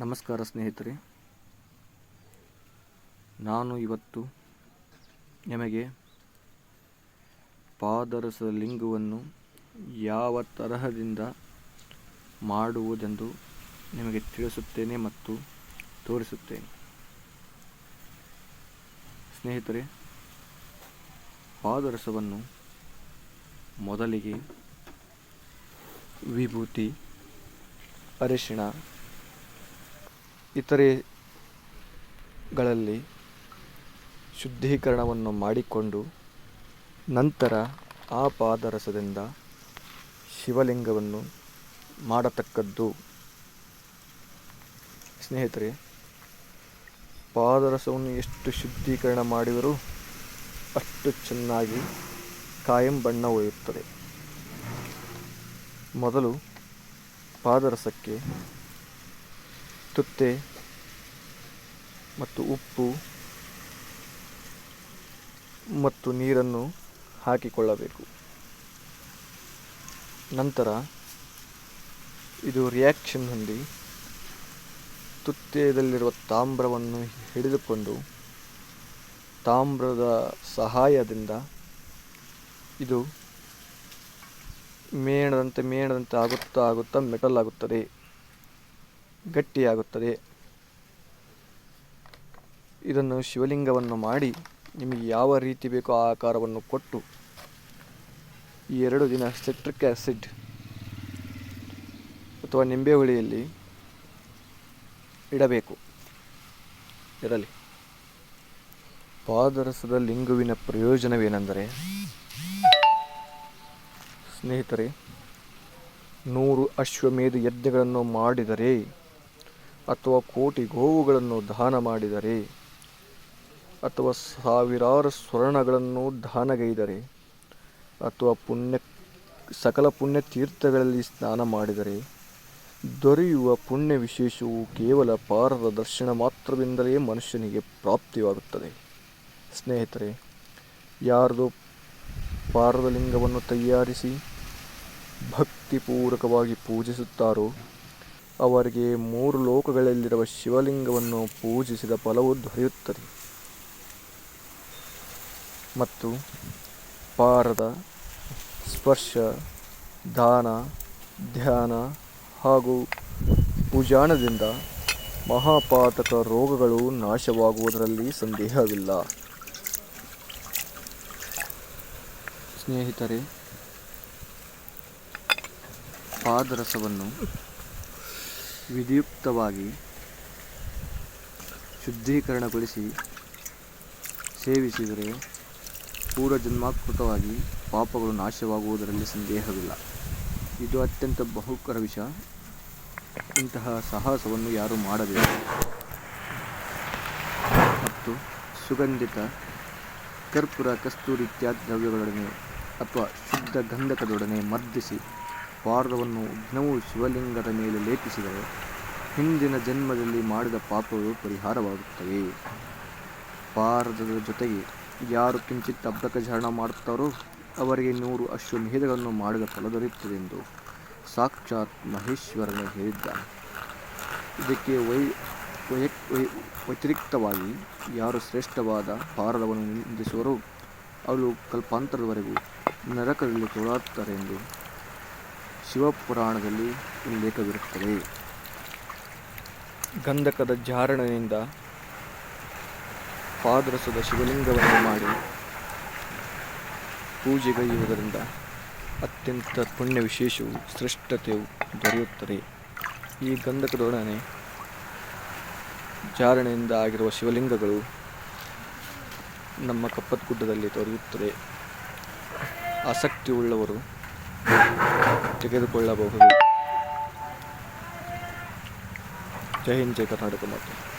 ನಮಸ್ಕಾರ ಸ್ನೇಹಿತರೆ. ನಾನು ಇವತ್ತು ನಿಮಗೆ ಪಾದರಸ ಲಿಂಗವನ್ನು ಯಾವ ತರಹದಿಂದ ಮಾಡುವುದೆಂದು ನಿಮಗೆ ತಿಳಿಸುತ್ತೇನೆ ಮತ್ತು ತೋರಿಸುತ್ತೇನೆ. ಸ್ನೇಹಿತರೆ, ಪಾದರಸವನ್ನು ಮೊದಲಿಗೆ ವಿಭೂತಿ, ಅರಿಶಿಣ ಇತರೆಗಳಲ್ಲಿ ಶುದ್ಧೀಕರಣವನ್ನು ಮಾಡಿಕೊಂಡು ನಂತರ ಆ ಪಾದರಸದಿಂದ ಶಿವಲಿಂಗವನ್ನು ಮಾಡತಕ್ಕದ್ದು. ಸ್ನೇಹಿತರೆ, ಪಾದರಸವನ್ನು ಎಷ್ಟು ಶುದ್ಧೀಕರಣ ಮಾಡಿದರೂ ಅಷ್ಟು ಚೆನ್ನಾಗಿ ಕಾಯಂ ಬಣ್ಣ ಒಯ್ಯುತ್ತದೆ. ಮೊದಲು ಪಾದರಸಕ್ಕೆ ತುತ್ತೆ ಮತ್ತು ಉಪ್ಪು ಮತ್ತು ನೀರನ್ನು ಹಾಕಿಕೊಳ್ಳಬೇಕು. ನಂತರ ಇದು ರಿಯಾಕ್ಷನ್ ಹೊಂದಿ ತುತ್ತೆಯದಲ್ಲಿರುವ ತಾಮ್ರವನ್ನು ಹಿಡಿದುಕೊಂಡು ತಾಮ್ರದ ಸಹಾಯದಿಂದ ಇದು ಮೇಣದಂತೆ ಮೇಣದಂತೆ ಆಗುತ್ತಾ ಆಗುತ್ತಾ ಮೆಟಲ್ ಆಗುತ್ತದೆ. ಗಟ್ಟಿಯಾಗುತ್ತದೆ. ಇದನ್ನು ಶಿವಲಿಂಗವನ್ನು ಮಾಡಿ ನಿಮಗೆ ಯಾವ ರೀತಿ ಬೇಕೋ ಆ ಆಕಾರವನ್ನು ಕೊಟ್ಟು ಈ ಎರಡು ದಿನ ಸಿಟ್ರಿಕ್ ಆ್ಯಸಿಡ್ ಅಥವಾ ನಿಂಬೆ ಹುಳಿಯಲ್ಲಿ ಇಡಬೇಕು. ಇರಲಿ. ಪಾದರಸದ ಲಿಂಗುವಿನ ಪ್ರಯೋಜನವೇನೆಂದರೆ, ಸ್ನೇಹಿತರೆ, ನೂರು ಅಶ್ವಮೇಧ ಯಜ್ಞಗಳನ್ನು ಮಾಡಿದರೆ ಅಥವಾ ಕೋಟಿ ಗೋವುಗಳನ್ನು ದಾನ ಮಾಡಿದರೆ, ಅಥವಾ ಸಾವಿರಾರು ಸ್ವರ್ಣಗಳನ್ನು ದಾನಗೈದರೆ ಅಥವಾ ಪುಣ್ಯ, ಸಕಲ ಪುಣ್ಯ ತೀರ್ಥಗಳಲ್ಲಿ ಸ್ನಾನ ಮಾಡಿದರೆ, ದೊರೆಯುವ ಪುಣ್ಯ ವಿಶೇಷವು ಕೇವಲ ಪಾರದ ದರ್ಶನ ಮಾತ್ರದಿಂದಲೇ ಮನುಷ್ಯನಿಗೆ ಪ್ರಾಪ್ತಿಯಾಗುತ್ತದೆ. ಸ್ನೇಹಿತರೆ, ಯಾರದು ಲಿಂಗವನ್ನು ತಯಾರಿಸಿ ಭಕ್ತಿಪೂರ್ವಕವಾಗಿ ಪೂಜಿಸುತ್ತಾರೋ ಅವರಿಗೆ ಮೂರು ಲೋಕಗಳಲ್ಲಿರುವ ಶಿವಲಿಂಗವನ್ನು ಪೂಜಿಸಿದ ಫಲವು ದೊರೆಯುತ್ತದೆ. ಮತ್ತು ಪಾರದ ಸ್ಪರ್ಶ, ದಾನ, ಧ್ಯಾನ ಹಾಗೂ ಪೂಜಾಣದಿಂದ ಮಹಾಪಾತಕ ರೋಗಗಳು ನಾಶವಾಗುವುದರಲ್ಲಿ ಸಂದೇಹವಿಲ್ಲ. ಸ್ನೇಹಿತರೆ, ಪಾದರಸವನ್ನು ವಿಧಿಯುಕ್ತವಾಗಿ ಶುದ್ಧೀಕರಣಗೊಳಿಸಿ ಸೇವಿಸಿದರೆ ಪೂರ್ವಜನ್ಮಾಕೃತವಾಗಿ ಪಾಪಗಳು ನಾಶವಾಗುವುದರಲ್ಲಿ ಸಂದೇಹವಿಲ್ಲ. ಇದು ಅತ್ಯಂತ ಬಹುಕರ ವಿಷಯ ಇಂತಹ ಸಾಹಸವನ್ನು ಯಾರೂ ಮಾಡಬೇಕು ಮತ್ತು ಸುಗಂಧಿತ ಕರ್ಪೂರ, ಕಸ್ತೂರಿ ಇತ್ಯಾದಿ ದ್ರವ್ಯಗಳೊಡನೆ ಅಥವಾ ಶುದ್ಧ ಗಂಧಕದೊಡನೆ ಮರ್ದಿಸಿ ಪಾರದವನ್ನು ದಿನವೂ ಶಿವಲಿಂಗದ ಮೇಲೆ ಲೇಪಿಸಿದರೆ ಹಿಂದಿನ ಜನ್ಮದಲ್ಲಿ ಮಾಡಿದ ಪಾಪಗಳು ಪರಿಹಾರವಾಗುತ್ತವೆ. ಪಾರದದ ಜೊತೆಗೆ ಯಾರು ಕಿಂಚಿತ್ ಅಬ್ರಕಜಾರಣ ಮಾಡುತ್ತಾರೋ ಅವರಿಗೆ ನೂರು ಅಶ್ವಮೇಧಗಳನ್ನು ಮಾಡಿದ ಫಲ ದೊರೆಯುತ್ತದೆ ಎಂದು ಸಾಕ್ಷಾತ್ ಮಹೇಶ್ವರನೇ ಹೇಳಿದ್ದಾನೆ. ಇದಕ್ಕೆ ವೈ ವೈ ವ್ಯತಿರಿಕ್ತವಾಗಿ ಯಾರು ಶ್ರೇಷ್ಠವಾದ ಪಾರದವನ್ನು ನಿಂದಿಸುವರೋ ಅವರು ಕಲ್ಪಾಂತರದವರೆಗೂ ನರಕದಲ್ಲಿ ತೋಳಾಡುತ್ತಾರೆ ಎಂದು ಶಿವಪುರಾಣದಲ್ಲಿ ಉಲ್ಲೇಖವಿರುತ್ತದೆ. ಗಂಧಕದ ಜಾರಣೆಯಿಂದ ಪಾದರಸದ ಶಿವಲಿಂಗವನ್ನು ಮಾಡಿ ಪೂಜೆಗೈಯುವುದರಿಂದ ಅತ್ಯಂತ ಪುಣ್ಯ ವಿಶೇಷವು, ಶ್ರೇಷ್ಠತೆಯು ದೊರೆಯುತ್ತದೆ. ಈ ಗಂಧಕದೊಡನೆ ಜಾರಣೆಯಿಂದ ಆಗಿರುವ ಶಿವಲಿಂಗಗಳು ನಮ್ಮ ಕಪ್ಪತ್ಗುಡ್ಡದಲ್ಲಿ ದೊರೆಯುತ್ತದೆ ಆಸಕ್ತಿ ಉಳ್ಳವರು ತೆಗೆದುಕೊಳ್ಳಬಹುದು. ಜೈ ಹಿಂದ್ ಜೈ ಕರ್ನಾಟಕ ಮಾತು.